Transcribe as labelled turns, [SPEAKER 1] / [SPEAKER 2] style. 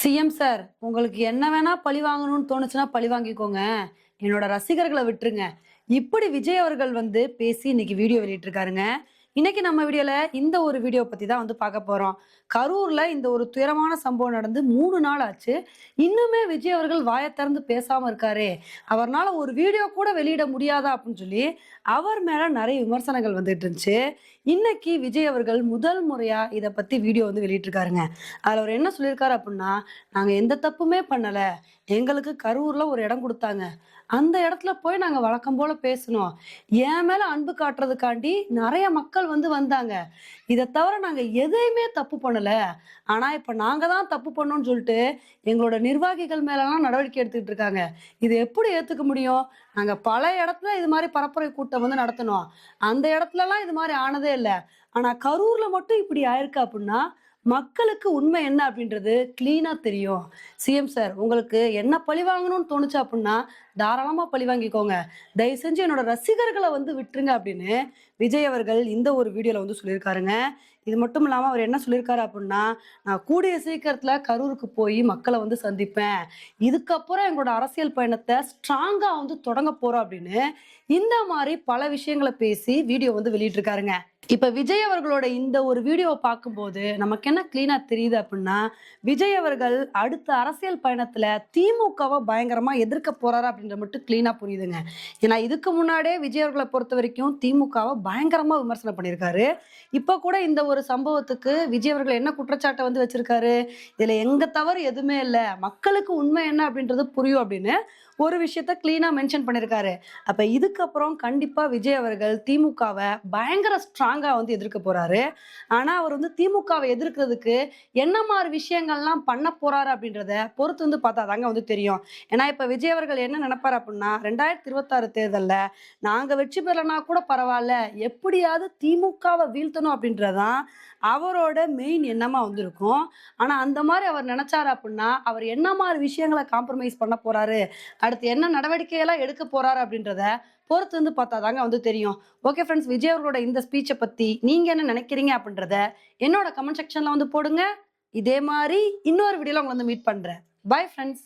[SPEAKER 1] CM sir உங்களுக்கு என்ன வேணா பழி வாங்கணும்னு தோணுச்சுன்னா பழி வாங்கிக்கோங்க. என்னோட ரசிகர்களை விட்டுருங்க. இப்படி விஜய் அவர்கள் வந்து பேசி இன்னைக்கு வீடியோ வெளியிட்டிருக்காருங்க. இன்னைக்கு நம்ம வீடியோல இந்த ஒரு வீடியோ பத்தி தான் வந்து பார்க்க போறோம். கரூர்ல இந்த ஒரு துயரமான சம்பவம் நடந்து மூணு நாள் ஆச்சு. இன்னுமே விஜய் அவர்கள் வாயை திறந்து பேசாம இருக்காரே. அவர்னால ஒரு வீடியோ கூட வெளியிட முடியாதா அப்படின்னு சொல்லி அவர் மேல நிறைய விமர்சனங்கள் வந்துட்டு இருந்துச்சு. இன்னைக்கு விஜய் அவர்கள் முதல் முறையா இதை பத்தி வீடியோ வந்து வெளியிட்டிருக்காருங்க. அதுல அவர் என்ன சொல்லியிருக்காரு அப்படின்னா நாங்க எந்த தப்புமே பண்ணல. எங்களுக்கு கரூர்ல ஒரு இடம் கொடுத்தாங்க. அந்த இடத்துல போய் நாங்க வழக்கம் போல பேசணும். என் மேல அன்பு காட்டுறதுக்காண்டி நிறைய மக்கள் வந்து வந்தாங்க. இதை தவிர நாங்கள் எதையுமே தப்பு பண்ணல. ஆனா இப்போ நாங்க தான் தப்பு பண்ணோம்னு சொல்லிட்டு எங்களோட நிர்வாகிகள் மேலெல்லாம் நடவடிக்கை எடுத்துக்கிட்டு இருக்காங்க. இது எப்படி ஏத்துக்க முடியும்? நாங்க பல இடத்துல இது மாதிரி பரப்புரை கூட்டம் வந்து நடத்தினோம். அந்த இடத்துலலாம் இது மாதிரி ஆனதே இல்லை. ஆனால் கரூரில் மட்டும் இப்படி ஆயிருக்கு அப்படின்னா மக்களுக்கு உண்மை என்ன அப்படின்றது கிளீனா தெரியும். சிஎம் சார் உங்களுக்கு என்ன பழி வாங்கணும்னு தோணுச்சு அப்படின்னா தாராளமாக பழி வாங்கிக்கோங்க. தயவு செஞ்சு என்னோட ரசிகர்களை வந்து விட்டுருங்க அப்படின்னு விஜய் அவர்கள் இந்த ஒரு வீடியோவில் வந்து சொல்லியிருக்காருங்க. இது மட்டும் இல்லாமல் அவர் என்ன சொல்லியிருக்காரு அப்படின்னா நான் கூடிய சீக்கிரத்தில் கரூருக்கு போய் மக்களை வந்து சந்திப்பேன். இதுக்கப்புறம் எங்களோட அரசியல் பயணத்தை ஸ்ட்ராங்காக வந்து தொடங்க போகிறோம் அப்படின்னு இந்த மாதிரி பல விஷயங்களை பேசி வீடியோ வந்து வெளியிட்டிருக்காருங்க. இப்ப விஜய் அவர்களோட இந்த ஒரு வீடியோவை பார்க்கும்போது நமக்கு என்ன கிளீனா தெரியுது அப்படின்னா விஜய் அவர்கள் அடுத்த அரசியல் பயணத்துல திமுகவை பயங்கரமா எதிர்க்க போறாரு அப்படின்ற மட்டும் கிளீனாக புரியுதுங்க. ஏன்னா இதுக்கு முன்னாடியே விஜய் அவர்களை பொறுத்த வரைக்கும் திமுகவை பயங்கரமாக விமர்சனம் பண்ணியிருக்காரு. இப்போ கூட இந்த ஒரு சம்பவத்துக்கு விஜய் அவர்கள் என்ன குற்றச்சாட்டை வந்து வச்சிருக்காரு? இதில் எங்கள் தவறு எதுவுமே இல்லை. மக்களுக்கு உண்மை என்ன அப்படின்றது புரியும் அப்படின்னு ஒரு விஷயத்த கிளீனா மென்ஷன் பண்ணியிருக்காரு அப்ப இதுக்கப்புறம் கண்டிப்பா விஜய் அவர்கள் திமுகவை பயங்கர ஸ்ட்ராங்கா வந்து எதிர்க்க போறாரு. ஆனா அவர் வந்து திமுகவை எதிர்க்கிறதுக்கு என்ன மாதிரி விஷயங்கள்லாம் பண்ண போறாரு அப்படின்றத பொறுத்து வந்து பார்த்தா தாங்க வந்து தெரியும். ஏன்னா இப்ப விஜய் அவர்கள் என்ன நினைப்பாரு அப்படின்னா ரெண்டாயிரத்தி இருபத்தாறு தேர்தலில் நாங்க வெற்றி பெறலனா கூட பரவாயில்ல எப்படியாவது திமுகவை வீழ்த்தணும் அப்படின்றதான் அவரோட மெயின் எண்ணமா வந்திருக்கும் ஆனா அந்த மாதிரி அவர் நினைச்சாரு அப்படின்னா அவர் என்ன மாதிரி விஷயங்களை காம்ப்ரமைஸ் பண்ண போறாரு? அடுத்து என்ன நடவடிக்கையெல்லாம் எடுக்க போறாரு அப்படின்றத பொறுத்து வந்து பார்த்தா தாங்க வந்து தெரியும். ஓகே ஃப்ரெண்ட்ஸ் விஜய் அவர்களோட இந்த ஸ்பீச்சை பத்தி நீங்க என்ன நினைக்கிறீங்க அப்படின்றத என்னோட கமெண்ட் செக்ஷன்ல வந்து போடுங்க. இதே மாதிரி இன்னொரு வீடியோல உங்களை வந்து மீட் பண்றேன். Bye friends